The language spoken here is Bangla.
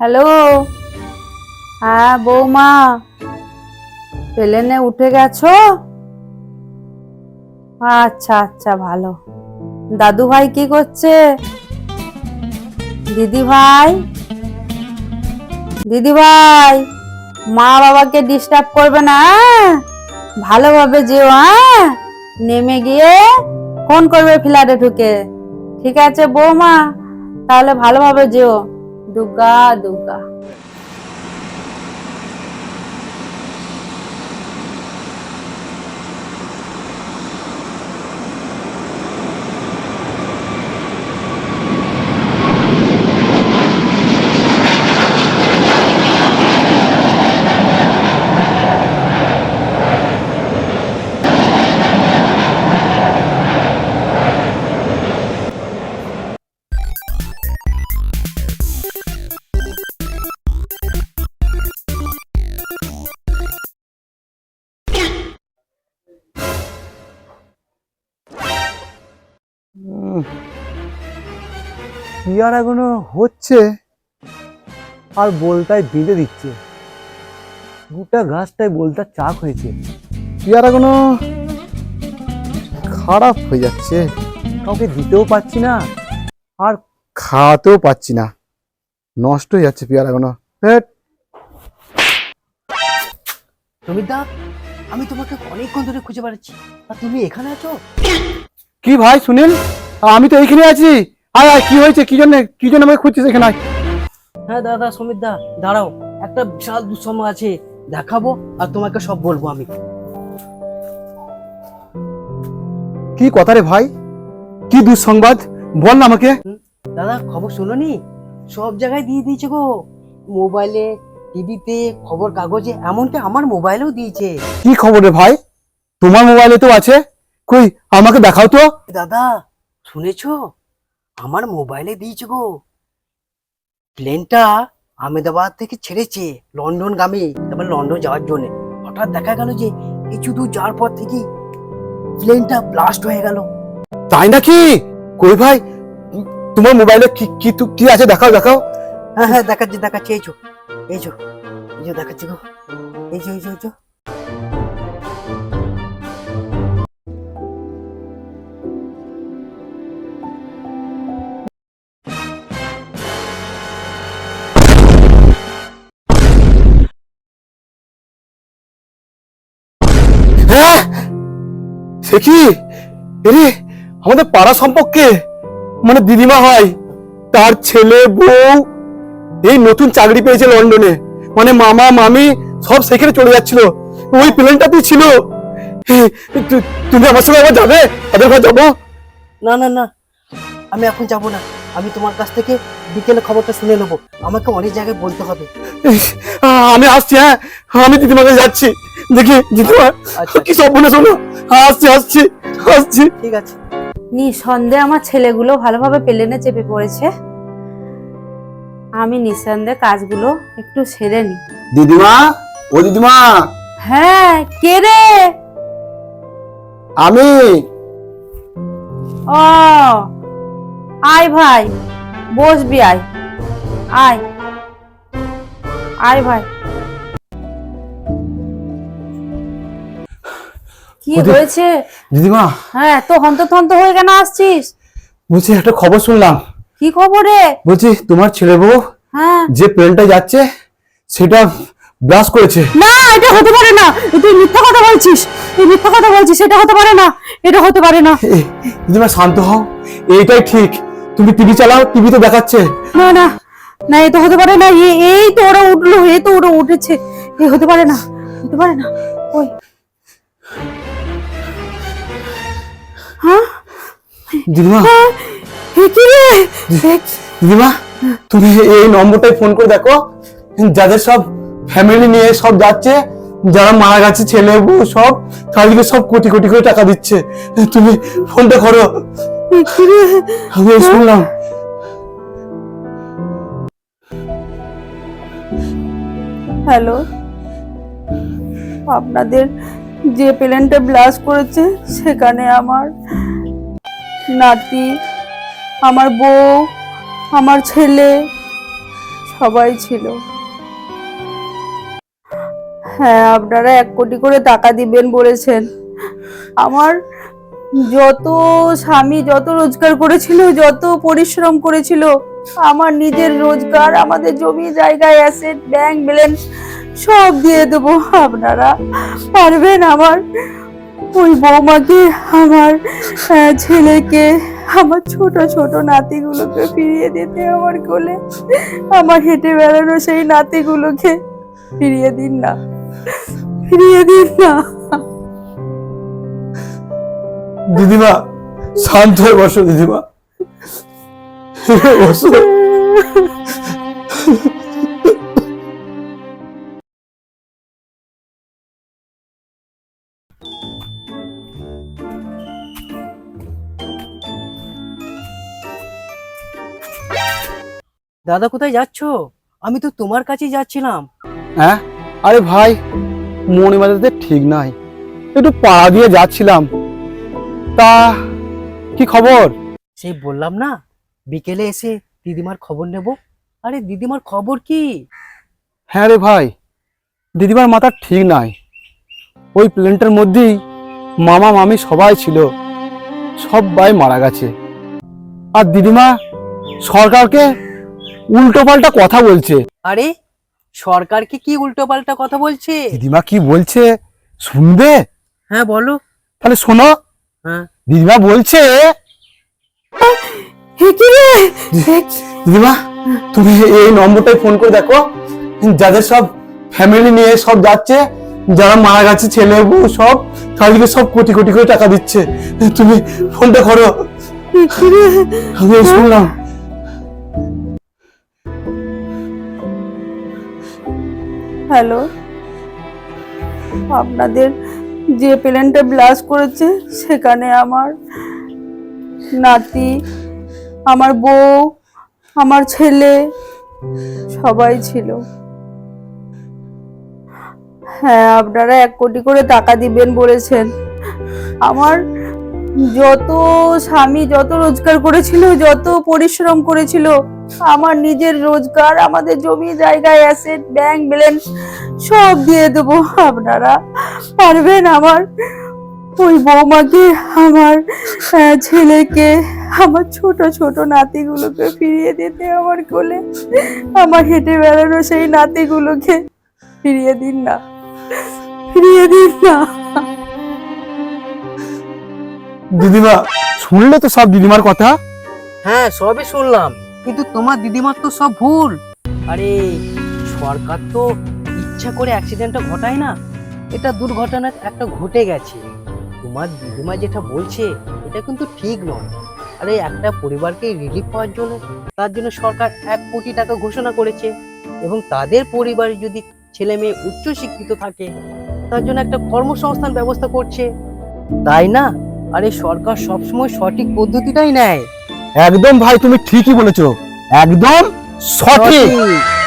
হ্যালো? হ্যাঁ বৌমা। প্লেনে উঠে গেছো? আচ্ছা আচ্ছা ভালো। দাদু ভাই কি করছে? দিদি ভাই দিদি ভাই মা বাবাকে ডিস্টার্ব করবে না হ্যাঁ? ভালোভাবে যেও হ্যাঁ? নেমে গিয়ে ফোন করবে ফ্ল্যাটে ঢুকে। ঠিক আছে, বৌমা, তাহলে ভালোভাবে যেও। do gado. পেয়ারাগুলো হচ্ছে? আর বলতায় বেঁধে দিচ্ছে। গোটা গাছটায় বলতার চাক হয়েছে। পেয়ারাগুলো খারাপ হয়ে যাচ্ছে। কাউকে দিতেও পাচ্ছি না। আর খাওয়াতেও পাচ্ছি না। নষ্ট হয়ে যাচ্ছে পেয়ারাগুলো হেট। সুমিতদা আমি তোমাকে অনেকক্ষণ ধরে খুঁজে বেড়াচ্ছি। আর তুমি এখানে আছো? কি ভাই সুনীল? আমি তো এইখানে আছি। আয় আয় কি হয়েছে? কি জন্য কি জন্য আমাকে খুঁজছিস এখানে? আয়। হ্যাঁ দাদা সুমিতদা দাঁড়াও। একটা বিশাল দুঃসম আছে। দেখাবো আর তোমাকে সব বলব আমি। কি কথা রে ভাই? কি দুঃসংবাদ? বল না আমাকে। দাদা খবর শুনোনি? সব জায়গায় দিয়ে দিয়েছে গো। মোবাইলে টিভিতে খবর কাগজে এমনকি আমার মোবাইলেও দিয়েছে। কি খবর রে ভাই? তোমার মোবাইলে তো আছে। কই আমাকে দেখাও তো। দাদা শুনেছো? আমার মোবাইলে দিয়েছে গো। প্লেনটা আহমেদাবাদ থেকে ছেড়েছে লন্ডন গামী তারপর লন্ডন যাওয়ার জন্য। হঠাৎ দেখা গেল যে কিছু দূর যাওয়ার পর থেকে প্লেনটা ব্লাস্ট হয়ে গেল। তাই নাকি? কই ভাই তোমার মোবাইলে কি কি তু- কি আছে? দেখাও দেখাও। হ্যাঁ হ্যাঁ দেখাচ্ছি দেখাচ্ছি এই যো এই যো এই যো দেখাচ্ছি গো। এই যো এই যো এই যো। হ্যাঁ? সে কি? এরে আমাদের পাড়া সম্পর্কে মানে দিদিমা হয় তার ছেলে বউ এই নতুন চাকরি পেয়েছে লন্ডনে। মানে মামা মামি সব সেখানে চলে যাচ্ছিল। ওই প্লেনটাতেই ছিল। এ, তু- তুমি আমার সঙ্গে আবার যাবে? তাদের ঘর যাব? না না না আমি এখন যাব না। আমি তোমার কাছ থেকে বিকেলে খবরটা শুনে নেব। আমাকে অনেক জায়গায় বলতে হবে। আমি আসছি হ্যাঁ? আমি দিদিমাকে যাচ্ছি। দেখি দিদিমা আচ্ছা। কি সব বলে শোনো? আসছি আসছি আসছি। ঠিক আছে। নিঃসন্দেহে আমার ছেলেগুলো ভালোভাবে প্লেনে চেপে পড়েছে। আমি নিঃসন্দেহে কাজগুলো একটু সেরে নি। দিদিমা? ও দিদিমা? হ্যাঁ কে রে? আমি। ও আয় ভাই বসবি আয়। আয়। আয় ভাই। কি হয়েছে? দিদিমা হ্যাঁ তো হন্তথন্ত হয়ে কেন আসছিস? বলছি একটা খবর শুনলাম। কি খবরে? বলছি তোমার ছেলে বউ হ্যাঁ। যে প্লেনটা যাচ্ছে সেটা ব্লাস্ট করেছে। না এটা হতে পারে না। তুই মিথ্যা কথা বলছিস। তুই মিথ্যা কথা বলছিস এটা হতে পারে না। এটা হতে পারে না। দিদিমা শান্ত হও। এইটাই ঠিক। তুমি টিভি চালাও টিভি তো দেখাচ্ছে। না না না এ তো হতে পারে না এ- এই তো ওরা উঠল এ তো ওরা উঠেছে। এ হতে পারে না হতে পারে না ওই। হ্যাঁ? দিদিমা। হ্যাঁ, দিদিমা তুমি এই নম্বরটায় ফোন করে দেখো যাদের সব ফ্যামিলি নিয়ে সব যাচ্ছে যারা মারা গেছে ছেলে বউ সব তাদেরকে সব কোটি কোটি করে টাকা দিচ্ছে। তুমি ফোনটা করো। হ্যালো, আপনাদের যে প্লেনটা ব্লাস্ট করেছে, সেখানে আমার নাতি, আমার বউ, আমার ছেলে, সবাই ছিল। হ্যাঁ আপনারা এক কোটি করে টাকা দিবেন বলেছেন। আমার যত স্বামী যত রোজগার করেছিল, যত পরিশ্রম করেছিল, আমার নিজের রোজগার, আমাদের জমি জায়গায় অ্যাসেট ব্যাংক ব্যালেন্স সব দিয়ে দেবো। আপনারা পারবেন আমার ওই বৌমাকে, আমার ছেলেকে, আমার ছোট ছোট নাতিগুলোকে ফিরিয়ে দিতে আমার কোলে। আমার হেঁটে বেড়ানো সেই নাতিগুলোকে ফিরিয়ে দিন না। ফিরিয়ে দিন না। দিদিমা শান্ত হয়ে বসো দিদিমা। বসো। দাদা কোথায় যাচ্ছ? আমি তো তোমার কাছেই যাচ্ছিলাম। হ্যাঁ? আরে ভাই মনে মাঝে ঠিক নাই। একটু পাড়া দিয়ে যাচ্ছিলাম। তা কি খবর? সেই বললাম না বিকেলে এসে দিদিমার খবর নেব। আরে দিদিমার খবর কি? হ্যাঁ রে ভাই দিদিমার মাথা ঠিক নাই। ওই প্লেনটার মধ্যেই মামা মামি সবাই ছিল সবাই মারা গেছে। আর দিদিমা সরকারকে উল্টো পাল্টা কথা বলছে। আরে সরকারকে কি উল্টো পাল্টা কথা বলছে? দিদিমা কি বলছে? শুনবে? হ্যাঁ বলো। তাহলে শোনো। দিদিমা বলছে। হে কি রে? দিদিমা তুমি এই নম্বরটায় ফোন করে দেখো। যাদের সব ফ্যামিলি নিয়ে সব যাচ্ছে যারা মারা গেছে ছেলে বউ সব তাদেরকে সব কোটি কোটি করে টাকা দিচ্ছে। তুমি ফোনটা করো। আমি শুনলাম। হ্যালো। আপনাদের যে প্লেনটা ব্লাস্ট করেছে, সেখানে আমার নাতি, আমার বউ, আমার ছেলে সবাই ছিল। হ্যাঁ আপনারা এক কোটি করে টাকা দিবেন বলেছেন। আমার যত স্বামী যত রোজগার করেছিল, যত পরিশ্রম করেছিল, আমার নিজের রোজগার, আমাদের জমি জায়গায় অ্যাসেট ব্যাংক ব্যালেন্স সব দিয়ে দেবো। আপনারা পারবেন আমার ওই বৌমাকে, আমার ছেলেকে, আমার ছোট ছোট নাতিগুলোকে ফিরিয়ে দিতে আমার কোলে। আমার হেঁটে বেড়ানো সেই নাতিগুলোকে ফিরিয়ে দিন না, ফিরিয়ে দিন না। দিদিমা শুনলে তো সব দিদিমার কথা? হ্যাঁ সবই শুনলাম। কিন্তু তোমার দিদিমার তো সব ভুল। আরে সরকার তো ইচ্ছা করে অ্যাক্সিডেন্টটা ঘটায় না। এটা দুর্ঘটনা একটা ঘটে গেছে। তোমার দিদিমা যেটা বলছে এটা কিন্তু ঠিক নয়। আরে একটা পরিবারকে রিলিফ পাওয়ার জন্য তার জন্য সরকার এক কোটি টাকা ঘোষণা করেছে। এবং তাদের পরিবারে যদি ছেলে মেয়ে উচ্চ শিক্ষিত থাকে তার জন্য একটা কর্মসংস্থান ব্যবস্থা করছে। তাই না? আরে সরকার সবসময় সঠিক পদ্ধতিটাই নেয়। একদম ভাই তুমি ঠিকই বলেছ। একদম সঠিক। সঠিক।